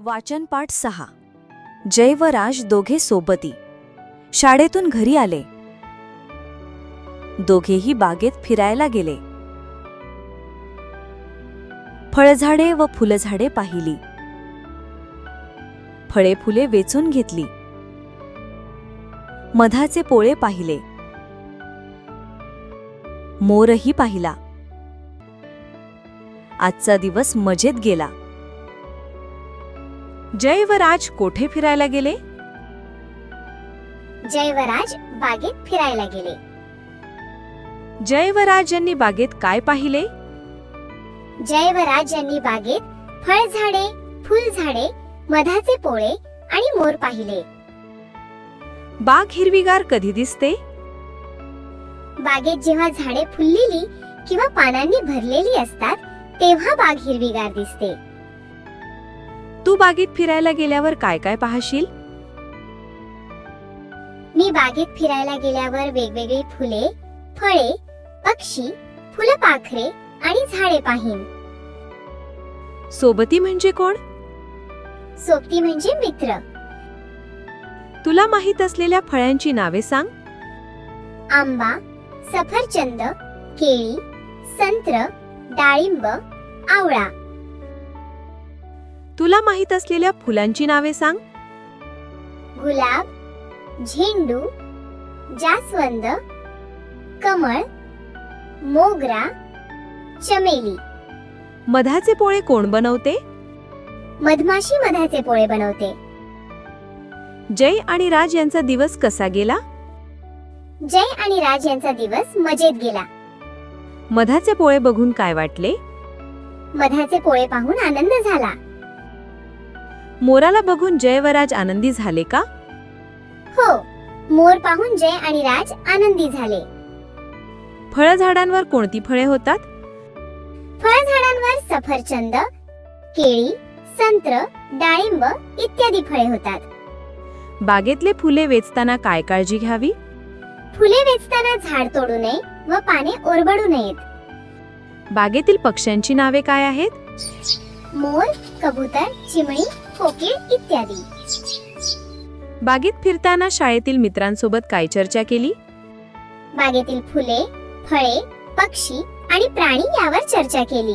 वाचनपाठ सहा. जय व राज दोघे सोबती. शाळेतून घरी आले. दोघेही बागेत फिरायला गेले. फळझाडे व फुलझाडे पाहिली. फळे फुले वेचून घेतली. मधाचे पोळे पाहिले. मोरही पाहिला. आजचा दिवस मजेत गेला. जय व राज कोठे फिरायला गेले? जयवराज बागेत फिरायला गेले. जय व राज यांनी बागेत काय पाहिले? जयवराज यांनी बागेत फळझाडे फुलझाडे मधाचे पोळे आणि मोर पाहिले. बाग हिरवीगार कधी दिसते? बागेत जेव्हा झाडे फुललेली किंवा पानांनी भरलेली असतात तेव्हा बाग हिरवीगार दिसते. तू बागेत फिरायला गेल्यावर काय काय पाहशील? मी बागेत फिरायला गेल्यावर वेगवेगळी फुले फळे पक्षी फुलपाखरे आणि झाडे पाहीन. सोबती म्हणजे कोण? सोबती म्हणजे मित्र. तुला माहीत असलेल्या फळांची नावे सांग. आंबा सफरचंद केळी संत्र डाळिंब आवळा. तुला माहीत असलेल्या फुलांची नावे सांग. गुलाब झेंडू जास्वंद कमळ मोगरा चमेली. मधाचे पोळे कोण बनवते? मधमाशी मधाचे पोळे बनवते. जय आणि राज यांचा दिवस कसा गेला? जय आणि राज यांचा दिवस मजेत गेला. मधाचे पोळे बघून काय वाटले? मधाचे पोळे पाहून आनंद झाला. मोराला बघून जय व राज आनंदी झाले का? हो मोर पाहून जय आणि राज आनंदी झाले. फळझाडांवर कोणती फळे होतात? फळझाडांवर सफरचंद केळी संत्र डाळिंब इत्यादी फळे होतात. बागेतले फुले वेचताना काय काळजी घ्यावी? फुले वेचताना झाड तोडू नये व पाने ओरबडू नयेत. बागेतील पक्ष्यांची नावे काय आहेत? मोर कबूतर चिमणी कोकिळ इत्यादी. बागेत फिरताना शाळेतील मित्रांसोबत काय चर्चा केली? बागेतील फुले फळे पक्षी आणि प्राणी यावर चर्चा केली.